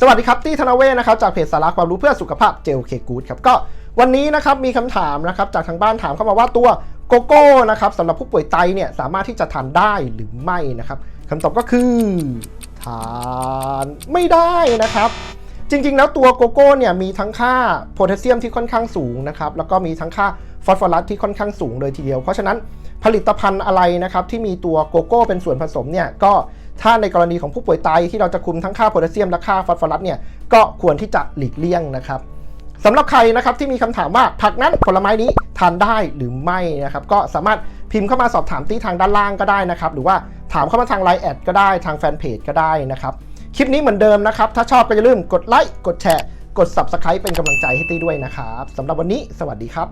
สวัสดีครับตี้ธนเวศนะครับจากเพจสาระความรู้เพื่อสุขภาพเจลเคกูดครับก็วันนี้นะครับมีคำถามนะครับจากทางบ้านถามเข้ามาว่าตัวโกโก้นะครับสำหรับผู้ป่วยไตเนี่ยสามารถที่จะทานได้หรือไม่นะครับคำตอบก็คือทานไม่ได้นะครับ จริงๆ แล้วตัวโกโก้เนี่ยมีทั้งค่าโพแทสเซียมที่ค่อนข้างสูงนะครับแล้วก็มีทั้งค่าฟอสฟอรัสที่ค่อนข้างสูงเลยทีเดียว เพราะฉะนั้นผลิตภัณฑ์อะไรนะครับที่มีตัวโกโก้เป็นส่วนผสมเนี่ยก็ ถ้าในกรณีของผู้ป่วยไตที่เราจะคุมทั้งค่าโพแทสเซียมและค่าฟอสฟอรัสเนี่ยก็ควรที่จะหลีกเลี่ยงนะครับสำหรับใครนะครับที่มีคำถามว่าผักนั้นผลไม้นี้ทานได้หรือไม่นะครับก็สามารถพิมพ์เข้ามาสอบถามที่ทางด้านล่างก็ได้นะครับหรือว่าถามเข้ามาทางไลน์แอดก็ได้ทางแฟนเพจก็ได้นะครับคลิปนี้เหมือนเดิมนะครับถ้าชอบก็อย่าลืมกดไลค์กดแชร์กด Subscribe เป็นกำลังใจให้ตี้ด้วยนะครับสำหรับวันนี้สวัสดีครับ